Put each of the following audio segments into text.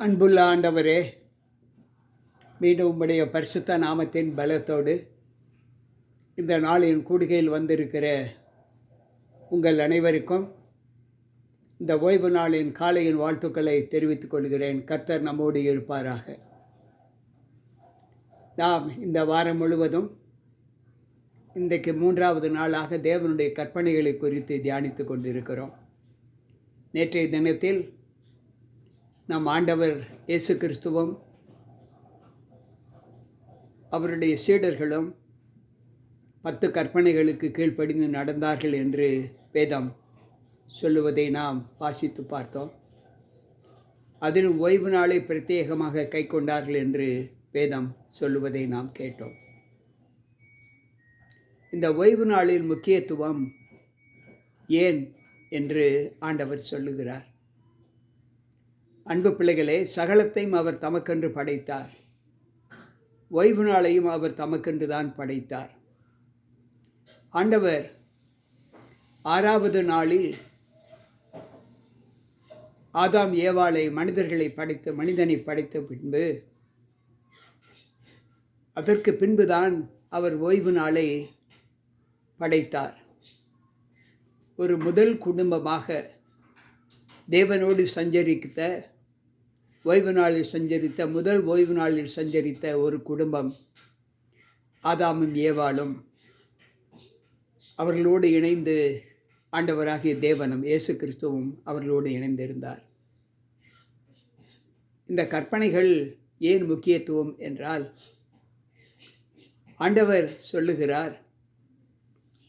அன்புள்ள ஆண்டவரே மீண்டும் உம்முடைய பரிசுத்த நாமத்தின் பலத்தோடு இந்த நாளின் கூடுகையில் வந்திருக்கிற உங்கள் அனைவருக்கும் இந்த ஓய்வு நாளின் காலையின் வாழ்த்துக்களை தெரிவித்துக் கொள்கிறேன். கர்த்தர் நம்மோடு இருப்பாராக. நாம் இந்த வாரம் முழுவதும் இன்றைக்கு மூன்றாவது நாளாக தேவனுடைய கற்பனைகளை குறித்து தியானித்து கொண்டிருக்கிறோம். நேற்றைய தினத்தில் நம் ஆண்டவர் இயேசு கிறிஸ்துவும் அவருடைய சீடர்களும் பத்து கற்பனைகளுக்கு கீழ்ப்படிந்து நடந்தார்கள் என்று வேதம் சொல்லுவதை நாம் வாசித்து பார்த்தோம். அதில் ஓய்வு நாளை பிரத்யேகமாக கை கொண்டார்கள் என்று வேதம் சொல்லுவதை நாம் கேட்டோம். இந்த ஓய்வு நாளின் முக்கியத்துவம் ஏன் என்று ஆண்டவர் சொல்லுகிறார். அன்பு பிள்ளைகளே சகலத்தையும் அவர் தமக்கென்று படைத்தார். ஓய்வு நாளையும் அவர் தமக்கென்று தான் படைத்தார். ஆண்டவர் ஆறாவது நாளில் ஆதாம் ஏவாளை மனிதர்களை படைத்து மனிதனை படைத்த பின்பு அதற்கு பின்புதான் அவர் ஓய்வு நாளை படைத்தார். ஒரு முதல் குடும்பமாக தேவனோடு சஞ்சரித்த ஓய்வு நாளில் சஞ்சரித்த முதல் ஓய்வு நாளில் சஞ்சரித்த ஒரு குடும்பம் ஆதாமும் ஏவாளும். அவர்களோடு இணைந்து ஆண்டவராகிய தேவனும் இயேசு கிறிஸ்துவும் அவர்களோடு இணைந்திருந்தார். இந்த கற்பனைகள் ஏன் முக்கியத்துவம் என்றால் ஆண்டவர் சொல்லுகிறார்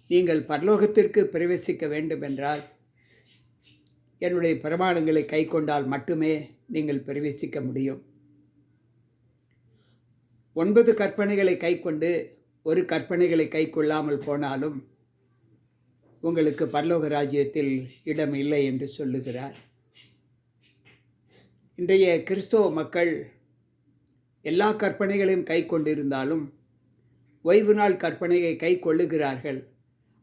நீங்கள் பரலோகத்திற்கு பிரவேசிக்க வேண்டும் என்றால் என்னுடைய பிரமாணங்களை கை கொண்டால் மட்டுமே நீங்கள் பிரவேசிக்க முடியும். ஒன்பது கற்பனைகளை கை கொண்டு ஒரு கற்பனைகளை கை கொள்ளாமல் போனாலும் உங்களுக்கு பரலோக ராஜ்யத்தில் இடம் இல்லை என்று சொல்லுகிறார். இன்றைய கிறிஸ்தவ மக்கள் எல்லா கற்பனைகளையும் கை கொண்டிருந்தாலும் ஓய்வு நாள் கற்பனையை கை கொள்ளுகிறார்கள்.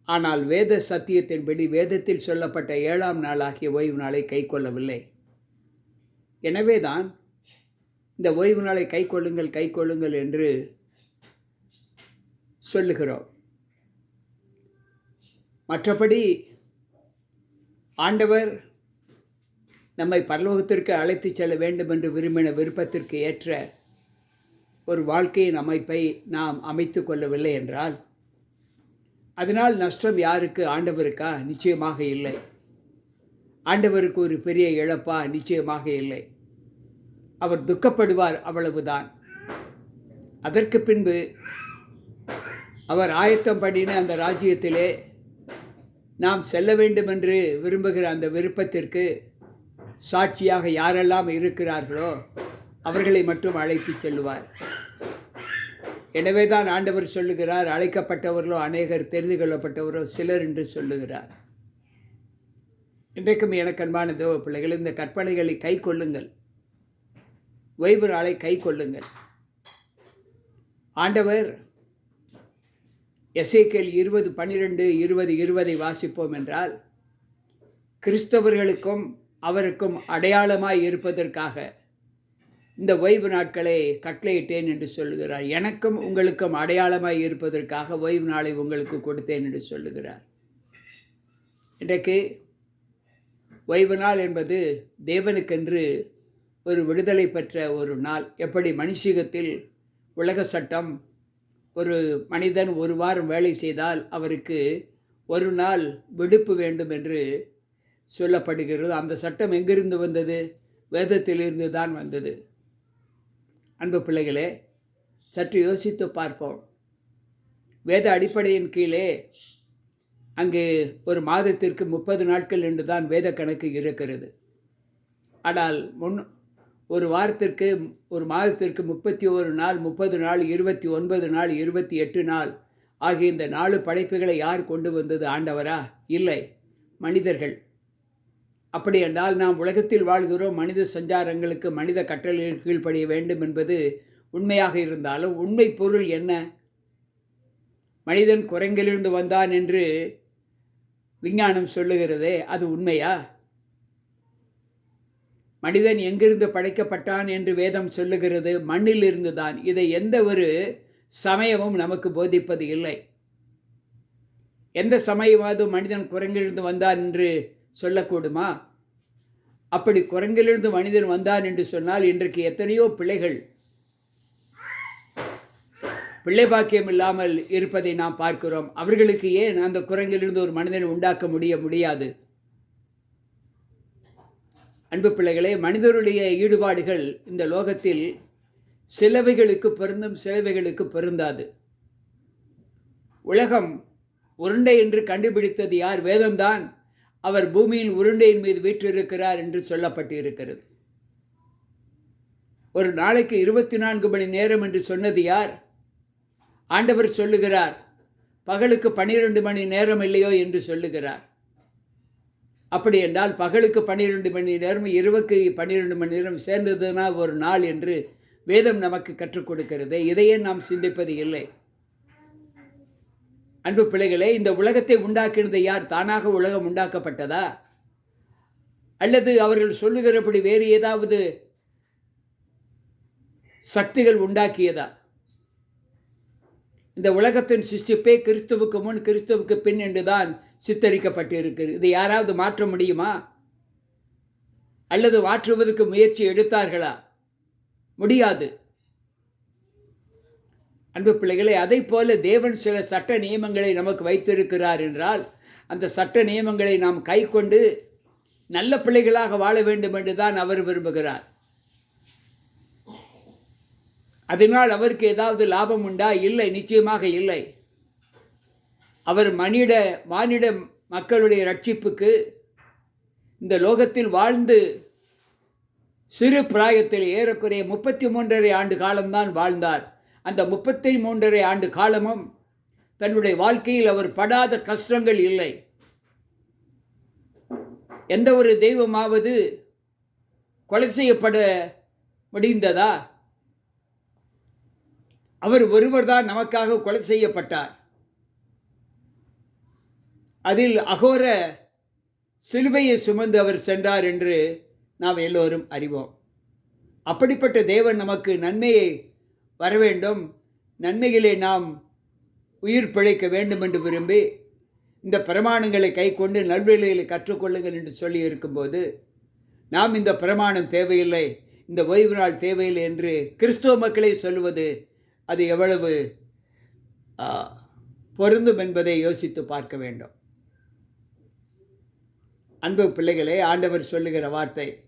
ஆனால் வேத சத்தியத்தின்படி வேதத்தில் சொல்லப்பட்ட ஏழாம் நாளாகிய ஓய்வு நாளை கை கொள்ளவில்லை எனவே தான் இந்த ஓய்வு நாளை கை கொள்ளுங்கள் கை கொள்ளுங்கள் என்று சொல்லுகிறோம். மற்றபடி ஆண்டவர் நம்மை பரலோகத்திற்கு அழைத்து செல்ல வேண்டும் என்று விரும்பின விருப்பத்திற்கு ஏற்ற ஒரு வாழ்க்கையின் அமைப்பை நாம் அமைத்து கொள்ளவில்லை என்றால் அதனால் நஷ்டம் யாருக்கு? ஆண்டவருக்கா? நிச்சயமாக இல்லை. ஆண்டவருக்கு ஒரு பெரிய இழப்பா? நிச்சயமாக இல்லை. அவர் துக்கப்படுவார் அவ்வளவுதான். அதற்கு பின்பு அவர் ஆயத்தம் பண்ணின அந்த ராஜ்யத்திலே நாம் செல்ல வேண்டும் என்று விரும்புகிற அந்த விருப்பத்திற்கு சாட்சியாக யாரெல்லாம் இருக்கிறார்களோ அவர்களை மட்டும் அழைத்து செல்லுவார். எனவே தான் ஆண்டவர் சொல்லுகிறார் அழைக்கப்பட்டவர்களோ அநேகர் தெரிந்து கொள்ளப்பட்டவரோ சிலர் என்று சொல்லுகிறார். இன்றைக்கும் எனக்கு அன்பான தேவ பிள்ளைகள் இந்த கற்பனைகளை கை கொள்ளுங்கள். ஓய்வு நாளை கை கொள்ளுங்கள். ஆண்டவர் எஸ்ஐக்கேல் இருபது பன்னிரெண்டு இருபது இருபதை வாசிப்போம் என்றால் கிறிஸ்தவர்களுக்கும் அவருக்கும் அடையாளமாய் இருப்பதற்காக இந்த ஓய்வு நாட்களை கட்டளையிட்டேன் என்று சொல்லுகிறார். எனக்கும் உங்களுக்கும் அடையாளமாய் இருப்பதற்காக ஓய்வு நாளை உங்களுக்கு கொடுத்தேன் என்று சொல்லுகிறார். இன்றைக்கு ஓய்வு நாள் என்பது தேவனுக்கென்று ஒரு விடுதலை பெற்ற ஒரு நாள். எப்படி மனுஷீகத்தில் உலக சட்டம் ஒரு மனிதன் ஒரு வாரம் வேலை செய்தால் அவருக்கு ஒரு நாள் விடுப்பு வேண்டும் என்று சொல்லப்படுகிறது. அந்த சட்டம் எங்கிருந்து வந்தது? வேதத்திலிருந்து தான் வந்தது. அன்பு பிள்ளைகளே சற்று யோசித்து பார்ப்போம். வேத அடிப்படையின் கீழே அங்கு ஒரு மாதத்திற்கு முப்பது நாட்கள் என்று தான் வேத கணக்கு இருக்கிறது. ஆனால் முன் ஒரு வாரத்திற்கு ஒரு மாதத்திற்கு முப்பத்தி ஒரு நாள் முப்பது நாள் இருபத்தி ஒன்பது நாள் இருபத்தி எட்டு நாள் ஆகிய இந்த நாலு படைப்புகளை யார் கொண்டு வந்தது ஆண்டவரா? இல்லை. மனிதர்கள். அப்படி என்றால் நாம் உலகத்தில் வாழ்கிறோம் மனித சஞ்சாரங்களுக்கு மனித கட்டளையில் கீழ்ப்படிய வேண்டும் என்பது உண்மையாக இருந்தாலும் உண்மை பொருள் என்ன? மனிதன் குரங்கிலிருந்து வந்தான் என்று விஞ்ஞானம் சொல்லுகிறதே அது உண்மையா? மனிதன் எங்கிருந்து படைக்கப்பட்டான் என்று வேதம் சொல்லுகிறது மண்ணிலிருந்து தான் இதை எந்த ஒரு சமயமும் நமக்கு போதிப்பது இல்லை. எந்த சமயமாவது மனிதன் குரங்கிலிருந்து வந்தான் என்று சொல்லக்கூடுமா? அப்படி குரங்கிலிருந்து மனிதன் வந்தான் என்று சொன்னால் இன்றைக்கு எத்தனையோ பிள்ளைகள் பிள்ளை பாக்கியம் இல்லாமல் இருப்பதை நாம் பார்க்கிறோம். அவர்களுக்கு ஏன் அந்த குரங்கிலிருந்து ஒரு மனிதனை உண்டாக்க முடிய முடியாது? அன்பு பிள்ளைகளே மனிதருடைய ஈடுபாடுகள் இந்த லோகத்தில் சிலவைகளுக்கு பொருந்தும் சிலவைகளுக்கு பொருந்தாது. உலகம் உருண்டை என்று கண்டுபிடித்தது யார்? வேதம்தான். அவர் பூமியின் உருண்டையின் மீது வீற்றிருக்கிறார் என்று சொல்லப்பட்டு இருக்கிறது ஒரு நாளைக்கு இருபத்தி நான்கு மணி நேரம் என்று சொன்னது யார்? ஆண்டவர் சொல்லுகிறார் பகலுக்கு பன்னிரண்டு மணி நேரம் இல்லையோ என்று சொல்லுகிறார். அப்படி என்றால் பகலுக்கு பன்னிரெண்டு மணி நேரம் இரவுக்கு பன்னிரெண்டு மணி நேரம் சேர்ந்ததுன்னா ஒரு நாள் என்று வேதம் நமக்கு கற்றுக் கொடுக்கிறது. இதையே நாம் சிந்திப்பது இல்லை. அன்பு பிள்ளைகளே இந்த உலகத்தை உண்டாக்கினது யார் தானாக உலகம் உண்டாக்கப்பட்டதா? அல்லது அவர்கள் சொல்லுகிறபடி வேறு ஏதாவது சக்திகள் உண்டாக்கியதா? இந்த உலகத்தின் சிருஷ்டிப்பே கிறிஸ்துவுக்கு முன் கிறிஸ்துவுக்கு பின் என்றுதான் சித்தரிக்கப்பட்டிருக்கிறது. இதை யாராவது மாற்ற முடியுமா? அல்லது மாற்றுவதற்கு முயற்சி எடுத்தார்களா? முடியாது. அன்பு பிள்ளைகளை அதை போல தேவன் சில சட்ட நியமங்களை நமக்கு வைத்திருக்கிறார் என்றால் அந்த சட்ட நியமங்களை நாம் கை கொண்டு நல்ல பிள்ளைகளாக வாழ வேண்டும் என்று தான் அவர் விரும்புகிறார். அதனால் அவருக்கு ஏதாவது லாபம் உண்டா? இல்லை நிச்சயமாக இல்லை. அவர் மனித மானிட மக்களுடைய ரட்சிப்புக்கு இந்த லோகத்தில் வாழ்ந்து சிறு பிராயத்தில் ஏறக்குறைய முப்பத்தி மூன்றரை ஆண்டு காலம்தான் வாழ்ந்தார். அந்த முப்பத்தி மூன்றரை ஆண்டு காலமும் தன்னுடைய வாழ்க்கையில் அவர் படாத கஷ்டங்கள் இல்லை. எந்த ஒரு தெய்வமாவது கொலை செய்யப்பட முடிந்ததா? அவர் ஒருவர் தான் நமக்காக கொலை செய்யப்பட்டார். அதில் அகோர சிலுவையை சுமந்து அவர் சென்றார் என்று நாம் எல்லோரும் அறிவோம். அப்படிப்பட்ட தேவன் நமக்கு நன்மையை வர வேண்டும் நன்மையிலே நாம் உயிர் பிழைக்க வேண்டும் என்று விரும்பி இந்த பிரமாணங்களை கை கொண்டு நல்வழிகளை கற்றுக்கொள்ளுங்கள் என்று சொல்லி இருக்கும்போது நாம் இந்த பிரமாணம் தேவையில்லை இந்த ஓய்வு நாள் தேவையில்லை என்று கிறிஸ்துவ மக்களை சொல்வது அது எவ்வளவு பொருந்தும் என்பதை யோசித்து பார்க்க வேண்டும். அன்பு பிள்ளைகளே ஆண்டவர் சொல்லுகிற வார்த்தை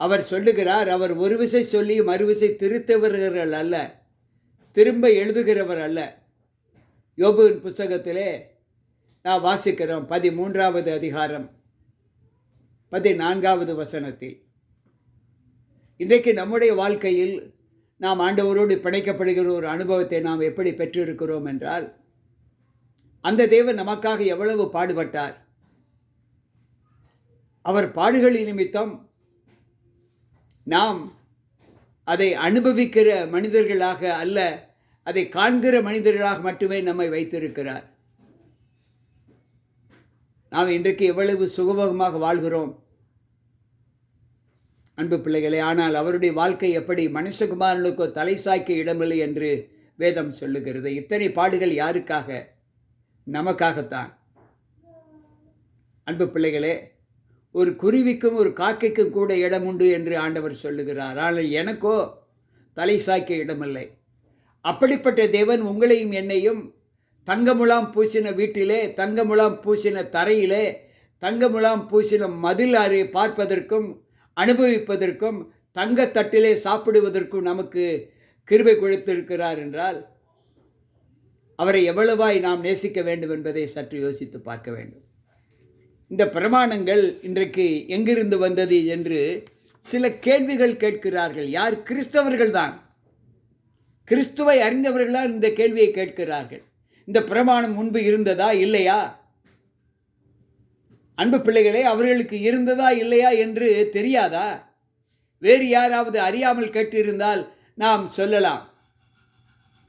அவர் சொல்லுகிறார் அவர் ஒரு விசை சொல்லி மறுவிசை திருத்தவர்கள் அல்ல திரும்ப எழுதுகிறவர் அல்ல. யோபுவின் புஸ்தகத்திலே நான் வாசிக்கிறோம் பதிமூன்றாவது அதிகாரம் பதினான்காவது வசனத்தில். இன்றைக்கு நம்முடைய வாழ்க்கையில் நாம் ஆண்டவரோடு பிணைக்கப்படுகிற ஒரு அனுபவத்தை நாம் எப்படி பெற்றிருக்கிறோம் என்றால் அந்த தேவன் நமக்காக எவ்வளவு பாடுபட்டார். அவர் பாடுகளின் நிமித்தம் நாம் அதை அனுபவிக்கிற மனிதர்களாக அல்ல அதை காண்கிற மனிதர்களாக மட்டுமே நம்மை வைத்திருக்கிறார். நாம் இன்றைக்கு எவ்வளவு சுகபோகமாக வாழ்கிறோம்? அன்பு பிள்ளைகளே ஆனால் அவருடைய வாழ்க்கை எப்படி? மனுஷகுமாரனுக்கோ தலை சாய்க்க இடமில்லை என்று வேதம் சொல்லுகிறது. இத்தனை பாடுகள் யாருக்காக? நமக்காகத்தான். அன்பு பிள்ளைகளே ஒரு குருவிக்கும் ஒரு காக்கைக்கும் கூட இடம் உண்டு என்று ஆண்டவர் சொல்லுகிறார். ஆனால் எனக்கோ தலை சாய்க்க இடமில்லை. அப்படிப்பட்ட தேவன் உங்களையும் என்னையும் தங்கமுலாம் பூசின வீட்டிலே தங்கமுலாம் பூசின தரையிலே தங்கமுலாம் பூசின மதில் அறை பார்ப்பதற்கும் அனுபவிப்பதற்கும் தங்கத்தட்டிலே சாப்பிடுவதற்கும் நமக்கு கிருபை கொடுத்திருக்கிறார் என்றால் அவரை எவ்வளவாய் நாம் நேசிக்க வேண்டும் என்பதை சற்று யோசித்து பார்க்க வேண்டும். இந்த பிரமாணங்கள் இன்றைக்கு எங்கிருந்து வந்தது என்று சில கேள்விகள் கேட்கிறார்கள். யார்? கிறிஸ்தவர்கள் தான் கிறிஸ்துவை அறிந்தவர்களால் இந்த கேள்வியை கேட்கிறார்கள். இந்த பிரமாணம் முன்பு இருந்ததா இல்லையா? அன்பு பிள்ளைகளே அவர்களுக்கு இருந்ததா இல்லையா என்று தெரியாதா? வேறு யாராவது அறியாமல் கேட்டிருந்தால் நாம் சொல்லலாம்.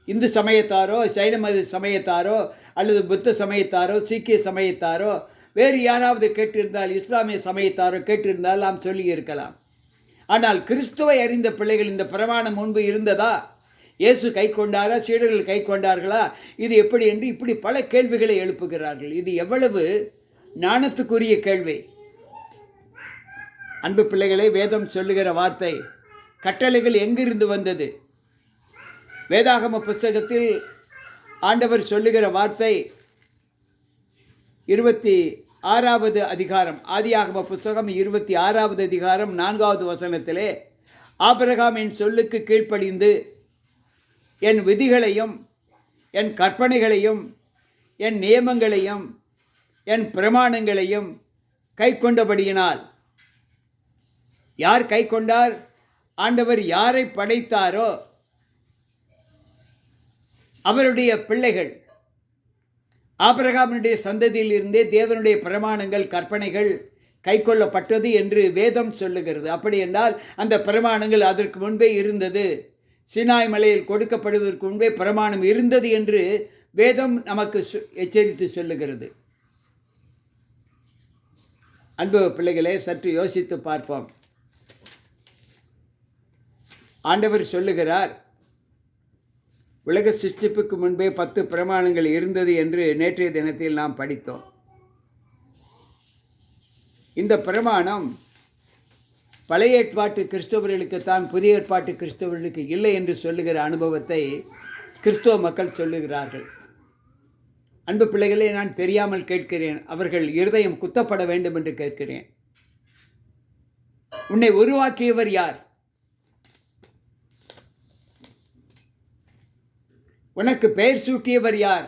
இந்து சமயத்தாரோ சைன மத சமயத்தாரோ அல்லது புத்த சமயத்தாரோ சீக்கிய சமயத்தாரோ வேறு யாராவது கேட்டிருந்தால் இஸ்லாமிய சமயத்தாரோ கேட்டிருந்தால் நாம் சொல்லி இருக்கலாம் ஆனால் கிறிஸ்துவை அறிந்த பிள்ளைகள் இந்த பிரமாணம் முன்பு இருந்ததா? இயேசு கை கொண்டாரா? சீடர்கள் கை கொண்டார்களா? இது எப்படி என்று இப்படி பல கேள்விகளை எழுப்புகிறார்கள். இது எவ்வளவு ஞானத்துக்குரிய கேள்வி. அன்பு பிள்ளைகளை வேதம் சொல்லுகிற வார்த்தை கட்டளைகள் எங்கிருந்து வந்தது? வேதாகம புஸ்தகத்தில் ஆண்டவர் சொல்லுகிற வார்த்தை இருபத்தி ஆறாவது அதிகாரம் ஆதியாகம புஸ்தகம் இருபத்தி ஆறாவது அதிகாரம் நான்காவது வசனத்திலே ஆபிரகாம் என் சொல்லுக்கு கீழ்ப்படிந்து என் விதிகளையும் என் கற்பனைகளையும் என் நியமங்களையும் என் பிரமாணங்களையும் கை கொண்டபடியினால் யார் கை கொண்டார் ஆண்டவர் யாரை படைத்தாரோ? அவருடைய பிள்ளைகள். ஆபிரகாமினுடைய சந்ததியில் இருந்தே தேவனுடைய பிரமாணங்கள் கற்பனைகள் கைக்கொள்ளப்பட்டது என்று வேதம் சொல்லுகிறது. அப்படி என்றால் அந்த பிரமாணங்கள் அதற்கு முன்பே இருந்தது. சினாய் மலையில் கொடுக்கப்படுவதற்கு முன்பே பிரமாணம் இருந்தது என்று வேதம் நமக்கு எச்சரித்து சொல்லுகிறது. அன்பு பிள்ளைகளே சற்று யோசித்து பார்ப்போம். ஆண்டவர் சொல்லுகிறார் உலக சிருஷ்டிப்புக்கு முன்பே பத்து பிரமாணங்கள் இருந்தது என்று நேற்றைய தினத்தில் நாம் படித்தோம். இந்த பிரமாணம் பழைய ஏற்பாட்டு கிறிஸ்தவர்களுக்குத்தான் புதிய ஏற்பாட்டு கிறிஸ்தவர்களுக்கு இல்லை என்று சொல்லுகிற அனுபவத்தை கிறிஸ்தவ மக்கள் சொல்லுகிறார்கள். அன்பு பிள்ளைகளே நான் தெரியாமல் கேட்கிறேன். அவர்கள் இருதயம் குத்தப்பட வேண்டும் என்று கேட்கிறேன். உன்னை உருவாக்கியவர் யார்? உனக்கு பெயர் சூட்டியவர் யார்?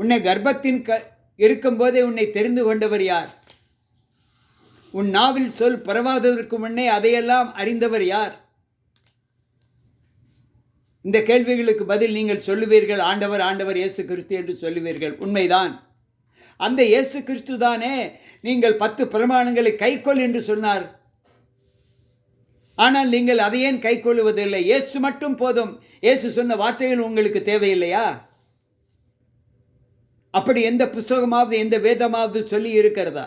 உன்னை கர்ப்பத்தின் க இருக்கும்போதே உன்னை தெரிந்து கொண்டவர் யார்? உன் நாவில் சொல் பரவாததற்கு முன்னே அதையெல்லாம் அறிந்தவர் யார்? இந்த கேள்விகளுக்கு பதில் நீங்கள் சொல்லுவீர்கள் ஆண்டவர் ஆண்டவர் இயேசு கிறிஸ்து என்று சொல்லுவீர்கள். உண்மைதான். அந்த இயேசு கிறிஸ்து தானே நீங்கள் பத்து பிரமாணங்களை கைக்கொள் என்று சொன்னார். ஆனால் நீங்கள் அதை ஏன் கைக்கொள்வதில்லை இயேசு மட்டும் போதும். இயேசு சொன்ன வார்த்தைகள் உங்களுக்கு தேவையில்லையா? அப்படி எந்த புஸ்தகமாவது எந்த வேதமாவது சொல்லி இருக்கிறதா?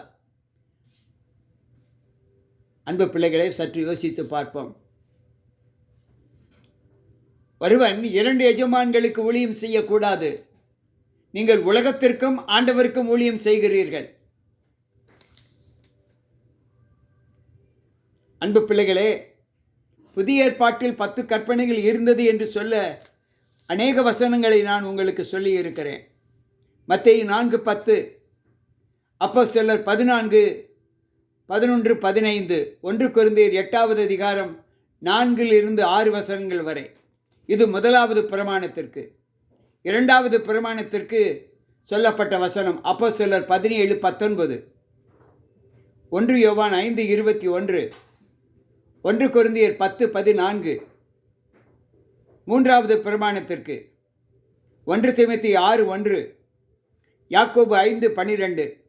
அன்பு பிள்ளைகளை சற்று யோசித்து பார்ப்போம். ஒருவன் இரண்டு எஜமான்களுக்கு ஊழியம் செய்யக்கூடாது. நீங்கள் உலகத்திற்கும் ஆண்டவருக்கும் ஊழியம் செய்கிறீர்கள். அன்பு பிள்ளைகளே புதிய ஏற்பாட்டில் பத்து கற்பனைகள் இருந்தது என்று சொல்ல அநேக வசனங்களை நான் உங்களுக்கு சொல்லி இருக்கிறேன் மத்தேயு நான்கு பத்து அப்போ சிலர் பதினான்கு பதினொன்று பதினைந்து ஒன்று குருந்தீர் எட்டாவது அதிகாரம் நான்கில் இருந்து ஆறு வசனங்கள் வரை. இது முதலாவது பிரமாணத்திற்கு. இரண்டாவது பிரமாணத்திற்கு சொல்லப்பட்ட வசனம் அப்போ சிலர் பதினேழு பத்தொன்பது. ஒன்று யோவான் ஐந்து இருபத்தி ஒன்று. ஒன்று குருந்தியர் பத்து பதினான்கு. மூன்றாவது பிரமாணத்திற்கு. ஒன்று திமுத்தி ஆறு ஒன்று. யாக்கோபு ஐந்து பன்னிரெண்டு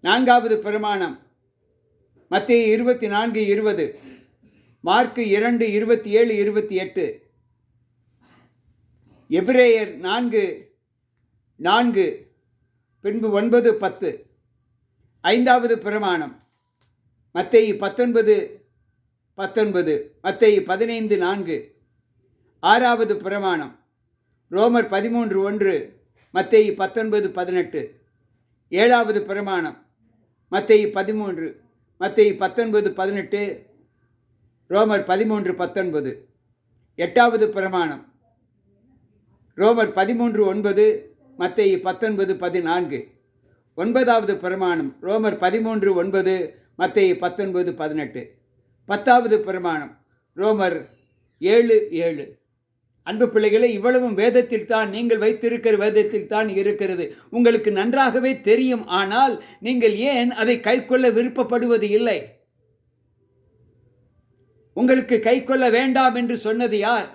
நான்காவது பிரமாணம். மத்திய இருபத்தி நான்கு இருபது. மார்க்கு இரண்டு இருபத்தி ஏழு இருபத்தி எட்டு. எபிரேயர் நான்கு நான்கு. பின்பு ஒன்பது பத்து. ஐந்தாவது பிரமாணம். மத்திய பத்தொன்பது பத்தொன்பது மத்தேயு பதினைந்து நான்கு. ஆறாவது பிரமாணம். ரோமர் பதிமூன்று ஒன்று மத்தை பத்தொன்பது பதினெட்டு. ஏழாவது பிரமாணம். மத்தை பதிமூன்று மத்தை பத்தொன்பது பதினெட்டு. ரோமர் பதிமூன்று பத்தொன்பது. எட்டாவது பிரமாணம். ரோமர் பதிமூன்று ஒன்பது மத்தை பத்தொன்பது பதினான்கு. ஒன்பதாவது பிரமாணம். ரோமர் பதிமூன்று ஒன்பது மத்தை பத்தொன்பது பதினெட்டு. பத்தாவது பிரமாணம் ரோமர் ஏழு ஏழு. அன்பு பிள்ளைகளை இவ்வளவும் வேதத்தில் தான் நீங்கள் வைத்திருக்கிற வேதத்தில் தான் இருக்கிறது. உங்களுக்கு நன்றாகவே தெரியும். ஆனால் நீங்கள் ஏன் அதை கைக்கொள்ள விருப்பப்படுவது இல்லை? உங்களுக்கு கைக்கொள்ள வேண்டாம் என்று சொன்னது யார்?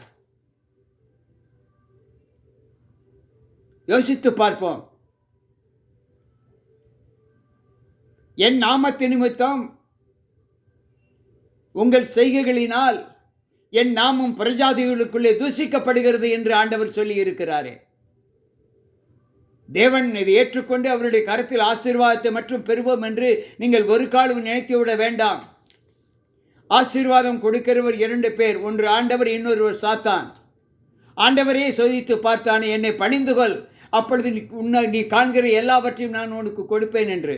யோசித்து பார்ப்போம். என் நாமத்து நிமித்தம் உங்கள் செய்கைகளினால் என் நாமும் பிரஜாதிகளுக்குள்ளே தூசிக்கப்படுகிறது என்று ஆண்டவர் சொல்லி இருக்கிறாரே தேவன் இதை ஏற்றுக்கொண்டு அவருடைய கரத்தில் ஆசீர்வாதத்தை மற்றும் பெறுவோம் என்று நீங்கள் ஒரு காலம் நினைத்து விட வேண்டாம். ஆசீர்வாதம் கொடுக்கிறவர் இரண்டு பேர் ஒன்று ஆண்டவர் இன்னொருவர் சாத்தான். ஆண்டவரே சோதித்து பார்த்தானே என்னை பணிந்து கொள். அப்பொழுது நீ உன்னை நீ காண்கிற எல்லாவற்றையும் நான் உனக்கு கொடுப்பேன் என்று.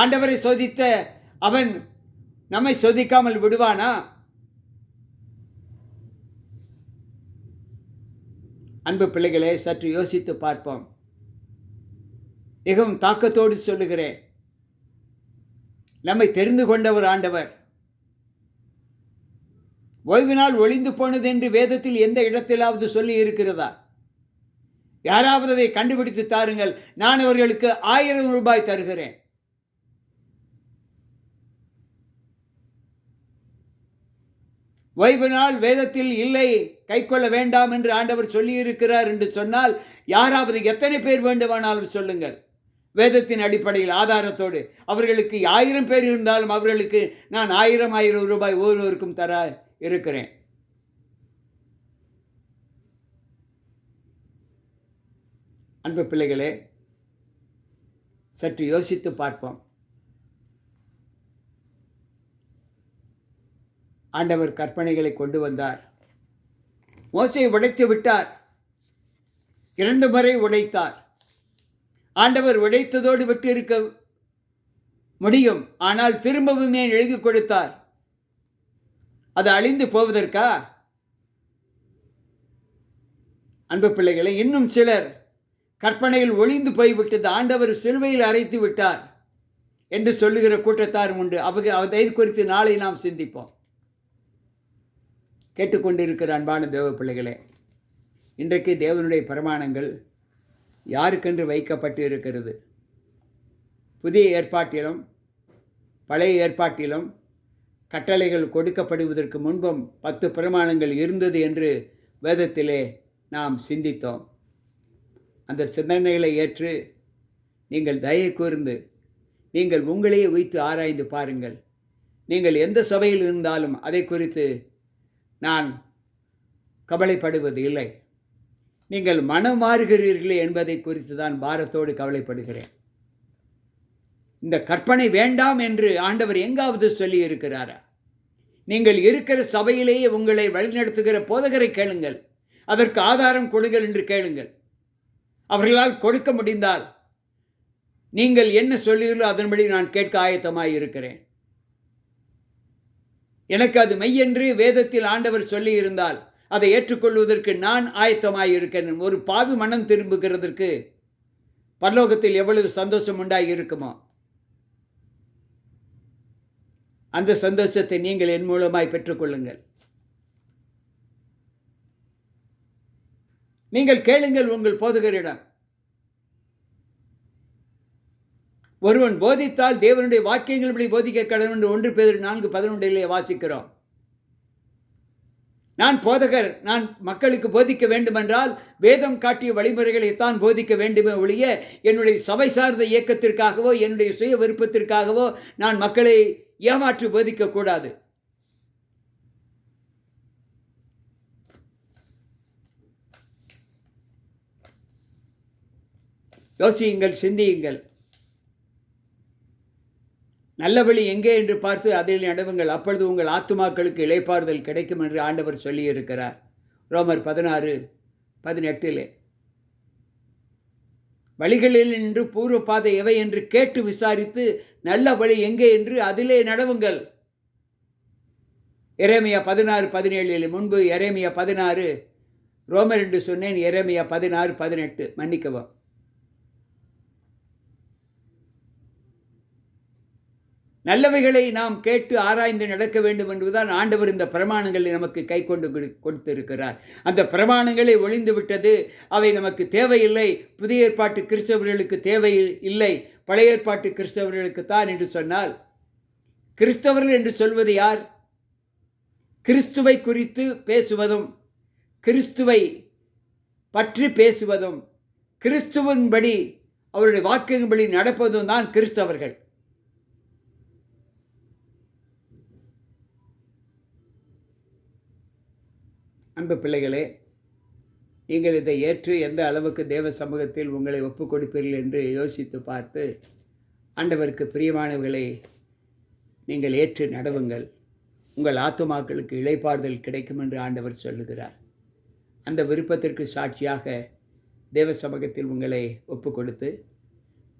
ஆண்டவரை சோதித்த அவன் நம்மை சோதிக்காமல் விடுவானா? அன்பு பிள்ளைகளே சற்று யோசித்து பார்ப்போம். மிகவும் தாக்கத்தோடு சொல்லுகிறேன். நம்மை தெரிந்து கொண்டவர் ஆண்டவர். ஓய்வு நாள் ஒளிந்து போனது என்று வேதத்தில் எந்த இடத்திலாவது சொல்லி இருக்கிறதா? யாராவது அதை கண்டுபிடித்து தாருங்கள். நான் அவர்களுக்கு ஆயிரம் ரூபாய் தருகிறேன். ஓய்வு நாள் வேதத்தில் இல்லை கைக்கொள்ள வேண்டாம் என்று ஆண்டவர் சொல்லியிருக்கிறார் என்று சொன்னால் யாராவது எத்தனை பேர் வேண்டுமானாலும் சொல்லுங்கள். வேதத்தின் அடிப்படையில் ஆதாரத்தோடு அவர்களுக்கு ஆயிரம் பேர் இருந்தாலும் அவர்களுக்கு நான் ஆயிரம் ஆயிரம் ரூபாய் ஒவ்வொருவருக்கும் தர இருக்கிறேன். அன்பு பிள்ளைகளே சற்று யோசித்து பார்ப்போம். ஆண்டவர் கற்பனைகளை கொண்டு வந்தார். மோசை உடைத்து விட்டார். இரண்டு முறை உடைத்தார். ஆண்டவர் உடைத்ததோடு விட்டு இருக்க முடியும். ஆனால் திரும்பவுமே எழுதி கொடுத்தார். அது அழிந்து போவதற்கா? அன்பு பிள்ளைகளை இன்னும் சிலர் கற்பனையில் ஒளிந்து போய்விட்டது. ஆண்டவர் சிலுவையில் அரைத்து விட்டார். என்று சொல்லுகிற கூட்டத்தார் உண்டு. அவங்க அதை குறித்து நாளை நாம் சிந்திப்போம். கேட்டுக்கொண்டிருக்கிற அன்பான தேவ பிள்ளைகளே இன்றைக்கு தேவனுடைய பிரமாணங்கள் யாருக்கென்று வைக்கப்பட்டு இருக்கிறது? புதிய ஏற்பாட்டிலும் பழைய ஏற்பாட்டிலும் கட்டளைகள் கொடுக்கப்படுவதற்கு முன்பும் பத்து பிரமாணங்கள் இருந்தது என்று வேதத்திலே நாம் சிந்தித்தோம். அந்த சிந்தனைகளை ஏற்று நீங்கள் தயை கூர்ந்து நீங்கள் உங்களையே வைத்து ஆராய்ந்து பாருங்கள். நீங்கள் எந்த சபையில் இருந்தாலும் அதை குறித்து நான் கவலைப்படுவது இல்லை நீங்கள் மனம் மாறுகிறீர்களே என்பதை குறித்து தான் பாரத்தோடு கவலைப்படுகிறேன். இந்த கற்பனை வேண்டாம் என்று ஆண்டவர் எங்காவது சொல்லி இருக்கிறாரா நீங்கள் இருக்கிற சபையிலேயே உங்களை வழிநடத்துகிற போதகரை கேளுங்கள். அதற்கு ஆதாரம் கொடுங்கள் என்று கேளுங்கள். அவர்களால் கொடுக்க முடிந்தால் நீங்கள் என்ன சொல்லுகிறீர்களோ அதன்படி நான் கேட்க ஆயத்தமாக இருக்கிறேன் எனக்கு அது மெய்யென்று வேதத்தில் ஆண்டவர் சொல்லியிருந்தால் அதை ஏற்றுக்கொள்வதற்கு நான் ஆயத்தமாயிருக்கிறேன் ஒரு பாவி மனம் திரும்புகிறதற்கு பரலோகத்தில் எவ்வளவு சந்தோஷம் உண்டாகி இருக்குமோ அந்த சந்தோஷத்தை நீங்கள் என் மூலமாய் பெற்றுக்கொள்ளுங்கள். நீங்கள் கேளுங்கள் உங்கள் போதுகரிடம். ஒருவன் போதித்தால் தேவனுடைய வாக்கியங்கள்படி போதிக்க கடவுள் என்று ஒன்று பேர் நான்கு பதினொன்றிலே வாசிக்கிறோம். நான் போதகர் நான் மக்களுக்கு போதிக்க வேண்டுமென்றால் வேதம் காட்டிய வழிமுறைகளைத்தான் போதிக்க வேண்டுமே ஒழிய என்னுடைய சபை சார்ந்த இயக்கத்திற்காகவோ என்னுடைய சுய விருப்பத்திற்காகவோ நான் மக்களை ஏமாற்றி போதிக்கக்கூடாது யோசியுங்கள் சிந்தியுங்கள். நல்ல வழி எங்கே என்று பார்த்து அதில் நடவுங்கள் அப்பொழுது உங்கள் ஆத்துமாக்களுக்கு இளைப்பாறுதல் கிடைக்கும் என்று ஆண்டவர் சொல்லியிருக்கிறார். ரோமர் பதினாறு பதினெட்டிலே. வழிகளில் நின்று பூர்வ பாதை எவை என்று கேட்டு விசாரித்து நல்ல வழி எங்கே என்று அதிலே நடவுங்கள். எரேமியா பதினாறு பதினேழில். முன்பு எரேமியா பதினாறு ரோமர் என்று சொன்னேன் எரேமியா பதினாறு பதினெட்டு. மன்னிக்கவும். நல்லவைகளை நாம் கேட்டு ஆராய்ந்து நடக்க வேண்டும் என்பதுதான் ஆண்டவர் இந்த பிரமாணங்களை நமக்கு கை கொண்டு கொடுத்திருக்கிறார். அந்த பிரமாணங்களை ஒளிந்து விட்டது. அவை நமக்கு தேவையில்லை. புதிய ஏற்பாட்டு கிறிஸ்தவர்களுக்கு தேவை இல்லை பழைய ஏற்பாட்டு கிறிஸ்தவர்களுக்கு தான் என்று சொன்னால் கிறிஸ்தவர்கள் என்று சொல்வது யார்? கிறிஸ்துவை குறித்து பேசுவதும் கிறிஸ்துவை பற்றி பேசுவதும் கிறிஸ்துவின்படி அவருடைய வாக்கியங்களின்படி நடப்பதும் தான் கிறிஸ்தவர்கள். அன்பு பிள்ளைகளே நீங்கள் இதை ஏற்று எந்த அளவுக்கு தேவ சமூகத்தில் உங்களை ஒப்புக் கொடுப்பீர்கள் என்று யோசித்து பார்த்து ஆண்டவருக்கு பிரியமானவர்களை நீங்கள் ஏற்று நடவுங்கள். உங்கள் ஆத்துமாக்களுக்கு இழைப்பாறுதல் கிடைக்கும் என்று ஆண்டவர் சொல்லுகிறார். அந்த விருப்பத்திற்கு சாட்சியாக தேவ சமூகத்தில் உங்களை ஒப்பு கொடுத்து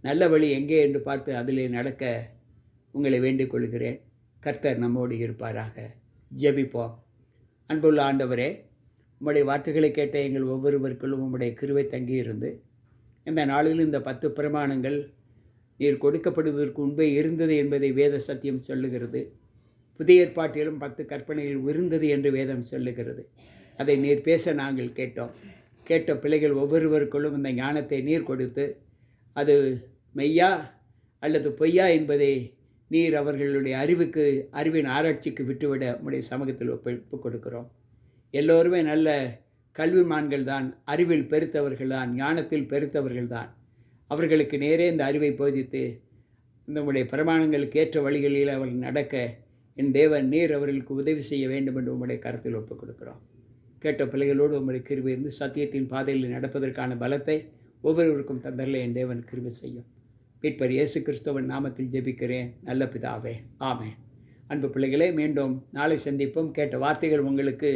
நல்ல வழி எங்கே என்று பார்த்து அதிலே நடக்க உங்களை வேண்டிக் கொள்கிறேன். கர்த்தர் நம்மோடு இருப்பாராக. ஜெபிப்போம். அன்புள்ள ஆண்டவரே உம்முடைய வார்த்தைகளை கேட்ட எங்கள் ஒவ்வொருவருக்குள்ளும் உம்முடைய கிருவை தங்கியிருந்து இந்த நாளில் இந்த பத்து பிரமாணங்கள் நீர் கொடுக்கப்படுவதற்கு உண்மை இருந்தது என்பதை வேத சத்தியம் சொல்லுகிறது. புதிய ஏற்பாட்டிலும் பத்து கற்பனைகள் இருந்தது என்று வேதம் சொல்லுகிறது. அதை நீர் பேச நாங்கள் கேட்டோம். கேட்ட பிள்ளைகள் ஒவ்வொருவருக்குள்ளும் இந்த ஞானத்தை நீர் கொடுத்து அது மெய்யா அல்லது பொய்யா என்பதை நீர் அவர்களுடைய அறிவுக்கு அறிவின் ஆராய்ச்சிக்கு விட்டுவிட உடைய சமூகத்தில் ஒப்பு கொடுக்கிறோம். எல்லோருமே நல்ல கல்விமான்கள் தான் அறிவில் பெருத்தவர்கள் தான் ஞானத்தில் பெருத்தவர்கள் தான் அவர்களுக்கு நேரே இந்த அறிவை போதித்து நம்முடைய பிரமாணங்களுக்கு ஏற்ற வழிகளில் அவர்கள் நடக்க என் தேவன் நீர் அவர்களுக்கு உதவி செய்ய வேண்டும் என்று உம்முடைய கருத்தில் ஒப்புக் கொடுக்கிறோம். கேட்ட பிள்ளைகளோடு உம்முடைய கிருவி இருந்து சத்தியத்தின் பாதையில் நடப்பதற்கான பலத்தை ஒவ்வொருவருக்கும் தந்தரில் என் தேவன் கிருவி செய்யும். மீட்பர் இயேசு கிறிஸ்துவன் நாமத்தில் ஜெபிக்கிறேன். நல்ல பிதாவே. ஆமே அன்பு பிள்ளைகளே மீண்டும் நாளை சந்திப்போம். கேட்ட வார்த்தைகள் உங்களுக்கு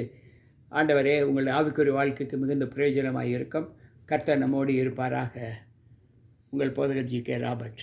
ஆண்டவரே உங்கள் ஆவிக்குரிய வாழ்க்கைக்கு மிகுந்த பிரயோஜனமாக இருக்கும் கர்த்தர் நம்மோடு இருப்பாராக. உங்கள் போதகர் ஜி கே ராபர்ட்.